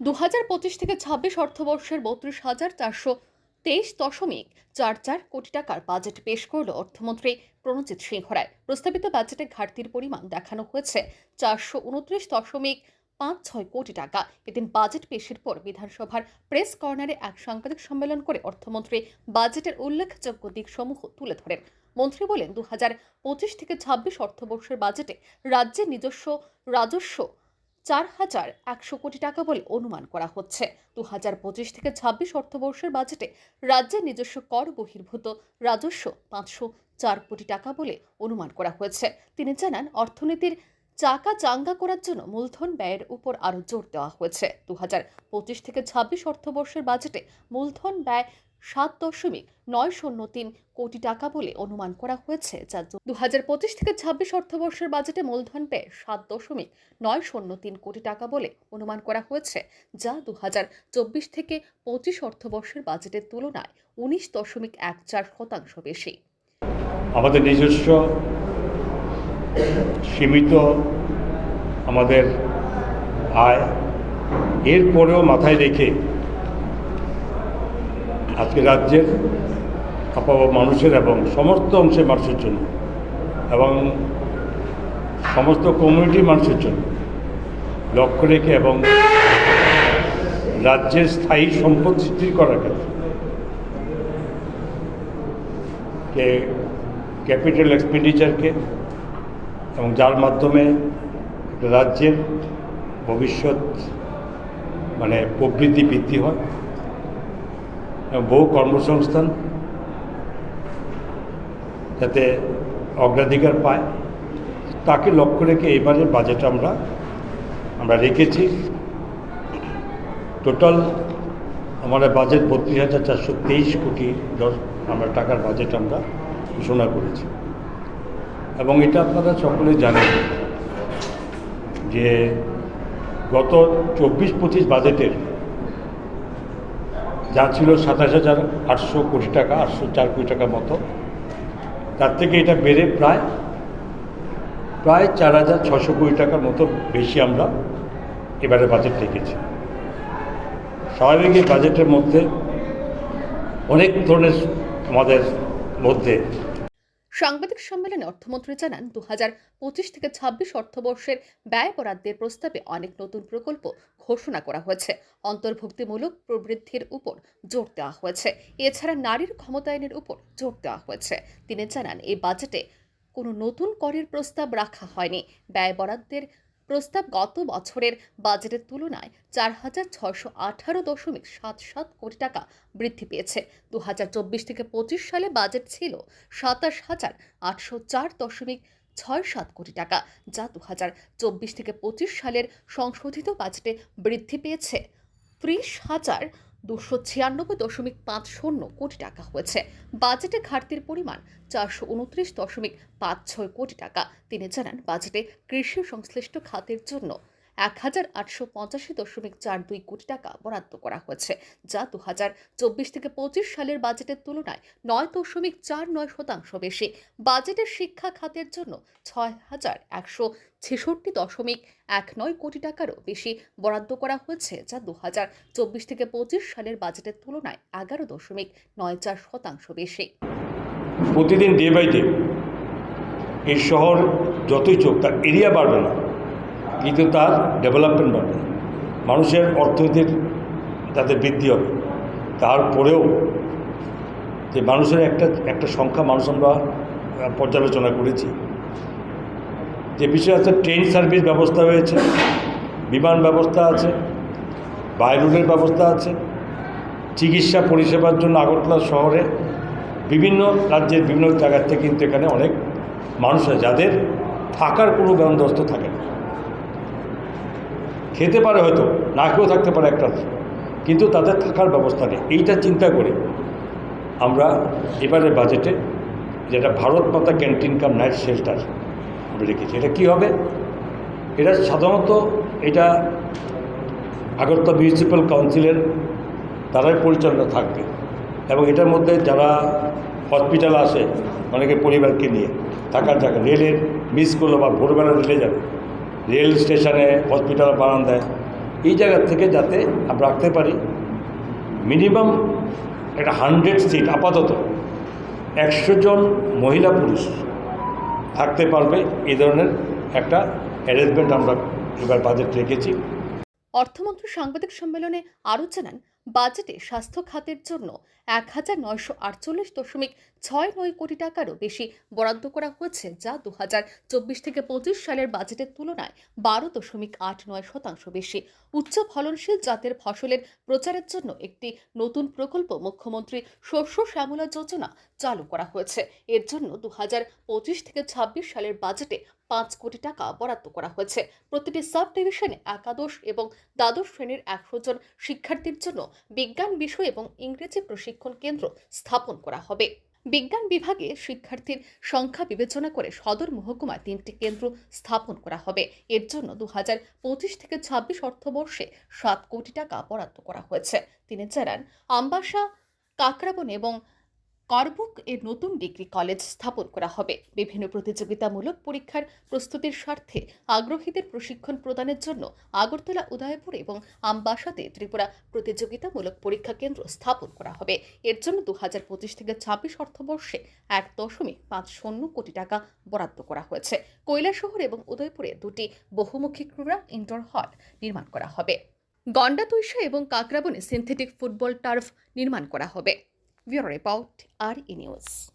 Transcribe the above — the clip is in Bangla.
দু হাজার পঁচিশ থেকে ছাব্বিশ অর্থবর্ষের বত্রিশ হাজার চারশো তেইশ দশমিক চার চার কোটি টাকার বাজেট পেশ করল অর্থমন্ত্রী প্রণজিৎ সিংহ রায়। প্রস্তাবিত বাজেটে ঘাটতির পরিমাণ দেখানো হয়েছে। চারশো উনত্রিশ দশমিক পাঁচ ছয় কোটি টাকা। এদিন বাজেট পেশের পর বিধানসভার প্রেস কর্নারে এক সাংবাদিক সম্মেলন করে অর্থমন্ত্রী বাজেটের উল্লেখযোগ্য দিকসমূহ তুলে ধরেন। মন্ত্রী বলেন দু হাজার পঁচিশ থেকে ছাব্বিশ অর্থবর্ষের বাজেটে রাজ্যের নিজস্ব রাজস্ব চার হাজার একশো কোটি টাকা বলে অনুমান করা হচ্ছে। দু হাজার পঁচিশ থেকে ছাব্বিশ অর্থবর্ষের বাজেটে রাজ্যের নিজস্ব কর বহির্ভূত রাজস্ব পাঁচশো চার কোটি টাকা বলে অনুমান করা হয়েছে। তিনি জানান, অর্থনীতির চাকা চাঙ্গা করার জন্য মূলধন ব্যয়ের উপর আরও জোর দেওয়া হয়েছে। দু হাজার পঁচিশ থেকে ছাব্বিশ অর্থবর্ষের বাজেটে মূলধন ব্যয় সাত দশমিক নয় শূন্য তিন কোটি টাকা বলে অনুমান করা হয়েছে যা দু হাজার পঁচিশ থেকে ছাব্বিশ অর্থবর্ষের বাজেটে মূলধন ব্যয় সাত দশমিক নয় শূন্য তিন কোটি টাকা বলে অনুমান করা হয়েছে, যা দু হাজার চব্বিশ থেকে পঁচিশ অর্থবর্ষের বাজেটের তুলনায় উনিশ দশমিক এক চার শতাংশ বেশি। আমাদের নিজস্ব, সীমিত আমাদের আয়, এরপরেও মাথায় রেখে আজকে রাজ্যের আপাব মানুষের এবং সমস্ত অংশের মানুষের জন্য এবং সমস্ত কমিউনিটি মানুষের জন্য লক্ষ্য রেখে এবং রাজ্যের স্থায়ী সম্পদ সৃষ্টি করার ক্ষেত্রে ক্যাপিটাল এক্সপেন্ডিচারকে এবং যার মাধ্যমে রাজ্যের ভবিষ্যৎ মানে প্রবৃদ্ধি বৃদ্ধি হয়। বহু কর্মসংস্থান যাতে অগ্রাধিকার পায়। তাকে লক্ষ্য রেখে এবারের বাজেট আমরা আমরা রেখেছি। টোটাল আমাদের বাজেট বত্রিশ হাজার চারশো তেইশ কোটি দশ, আমরা টাকার বাজেট আমরা ঘোষণা করেছি। এবং এটা আপনারা সকলে জানেন যে গত চব্বিশ পঁচিশ বাজেটের যা ছিল সাতাশ হাজার আটশো কোটি টাকা, আটশো চার কোটি টাকার মতো। তার থেকে এটা বেড়ে প্রায় প্রায় চার হাজার ছশো কোটি টাকার মতো বেশি আমরা এবারে বাজেট রেখেছি। স্বাভাবিক এই বাজেটের মধ্যে অনেক ধরনের আমাদের মধ্যে সাংবাদিক সম্মেলনে অর্থমন্ত্রী জানান দু পঁচিশ থেকে ছাব্বিশ অর্থবর্ষের ব্যয় বরাদ্দের প্রস্তাবে অনেক নতুন প্রকল্প ঘোষণা করা হয়েছে। অন্তর্ভুক্তিমূলক প্রবৃদ্ধির উপর জোর দেওয়া হয়েছে। এছাড়া নারীর ক্ষমতায়নের উপর জোর দেওয়া হয়েছে। তিনি জানান এই বাজেটে কোনো নতুন করের প্রস্তাব রাখা হয়নি। ব্যয় বরাদ্দের প্রস্তাব গত বছরের বাজেটের তুলনায় চার হাজার ছশো আঠারো দশমিক সাত সাত কোটি টাকা বৃদ্ধি পেয়েছে। দু হাজার চব্বিশ থেকে পঁচিশ সালে বাজেট ছিল সাতাশ হাজার আটশো চার দশমিক ছয় সাত কোটি টাকা, যা দু হাজার চব্বিশ থেকে পঁচিশ সালের সংশোধিত বাজেটে বৃদ্ধি পেয়েছে। ত্রিশ হাজার দুশো ছিয়ানব্বই দশমিক পাঁচ শূন্য কোটি টাকা হয়েছে। বাজেটে ঘাটতির পরিমাণ চারশো উনত্রিশ দশমিক পাঁচ ছয় কোটি টাকা, তিনি জানান বাজেটে কৃষি সংশ্লিষ্ট খাতের জন্য এক হাজার আটশো পঁচাশি দশমিক চার দুই কোটি টাকা বরাদ্দ করা হয়েছে, যা দু হাজার চব্বিশ থেকে পঁচিশ সালের বাজেটের তুলনায় নয় দশমিক চার নয় শতাংশ বেশি। বাজেটের শিক্ষা খাতের জন্য ছয় হাজার একশো ছেষট্টি দশমিক এক নয় কোটি টাকারও বেশি বরাদ্দ করা হয়েছে, যা দু হাজার চব্বিশ থেকে পঁচিশ সালের বাজেটের তুলনায় এগারো দশমিক নয় চার শতাংশ বেশি। প্রতিদিন ডে বাই ডে এই শহর যতই চোখ, তার এরিয়া বাড়বে না। কিন্তু তার ডেভেলপমেন্ট বাড়বে মানুষের অর্থনীতির তাদের বৃদ্ধি হবে। তারপরেও যে মানুষের একটা একটা সংখ্যা মানুষ আমরা পর্যালোচনা করেছি। যে বিষয় আছে ট্রেন সার্ভিস ব্যবস্থা হয়েছে, বিমান ব্যবস্থা আছে বাই রোডের ব্যবস্থা আছে, চিকিৎসা পরিষেবার জন্য আগরতলা শহরে বিভিন্ন রাজ্যের বিভিন্ন জায়গার থেকে কিন্তু এখানে অনেক মানুষ আছে যাদের থাকার কোনো বন্দোবস্ত থাকে না। খেতে পারে হয়তো, না খেয়েও থাকতে পারে একটা। কিন্তু তাদের থাকার ব্যবস্থা নেই। এইটা চিন্তা করে। আমরা এবারের বাজেটে যেটা ভারত মাতা ক্যান্টিন কাম নাইট শেল্টার আমরা রেখেছি। এটা কী হবে? এটা সাধারণত এটা আগরতলা মিউনিসিপ্যাল কাউন্সিলের তারাই পরিচালনা থাকবে এবং এটার মধ্যে যারা হসপিটাল আসে, অনেকে পরিবারকে নিয়ে থাকার জায়গা, রেলের, মিস করল বা ভোরবেলা রেলে যাবে রেল স্টেশনে, হসপিটাল বানান দেয় এই জায়গা থেকে যাতে আমরা রাখতে পারি, মিনিমাম একটা হান্ড্রেড সিট আপাতত একশো জন মহিলা পুরুষ থাকতে পারবে, এই ধরনের একটা অ্যারেঞ্জমেন্ট আমরা এবার বাজেট রেখেছি। অর্থমন্ত্রী সাংবাদিক সম্মেলনে আরও জানান বাজেটে স্বাস্থ্য খাতের জন্য এক হাজার নয়শো আটচল্লিশ দশমিক ছয় নয় কোটি টাকারও বেশি বরাদ্দ করা হয়েছে, যা দু হাজার চব্বিশ থেকে পঁচিশ সালের বাজেটের তুলনায় বারো দশমিক আট নয় শতাংশ বেশি। উচ্চ ফলনশীল জাতের ফসলের প্রচারের জন্য একটি নতুন প্রকল্প মুখ্যমন্ত্রী শস্য শ্যামলা যোজনা চালু করা হয়েছে। এর জন্য দু হাজার পঁচিশ থেকে ছাব্বিশ সালের বাজেটে পাঁচ কোটি টাকা বরাদ্দ করা হয়েছে। প্রতিটি সাব ডিভিশনে একাদশ এবং দ্বাদশ শ্রেণির একশো জন শিক্ষার্থীর জন্য বিজ্ঞান বিষয় এবং ইংরেজি প্রশিক্ষণ কেন্দ্র স্থাপন করা হবে। বিজ্ঞান বিভাগে শিক্ষার্থীর সংখ্যা বিবেচনা করে সদর মহকুমায় তিনটি কেন্দ্র স্থাপন করা হবে। এর জন্য দু পঁচিশ থেকে ছাব্বিশ অর্থবর্ষে সাত কোটি টাকা বরাদ্দ করা হয়েছে। তিনি জানান, আমবাসা, কাকরাবন এবং করবুক এর নতুন ডিগ্রি কলেজ স্থাপন করা হবে। বিভিন্ন প্রতিযোগিতামূলক পরীক্ষার প্রস্তুতির স্বার্থে আগ্রহীদের প্রশিক্ষণ প্রদানের জন্য আগরতলা, উদয়পুর এবং আমবাসাতে ত্রিপুরা প্রতিযোগিতামূলক পরীক্ষা কেন্দ্র স্থাপন করা হবে। এর জন্য দু হাজার পঁচিশ থেকে ছাব্বিশ অর্থবর্ষে এক দশমিক পাঁচ শূন্য কোটি টাকা বরাদ্দ করা হয়েছে। কৈলাসহর এবং উদয়পুরে দুটি বহুমুখী ক্রীড়া ইনডোর হল নির্মাণ করা হবে। গন্ডাতৈশা এবং কাকরাবনে সিনথেটিক ফুটবল টার্ফ নির্মাণ করা হবে। Your report our news.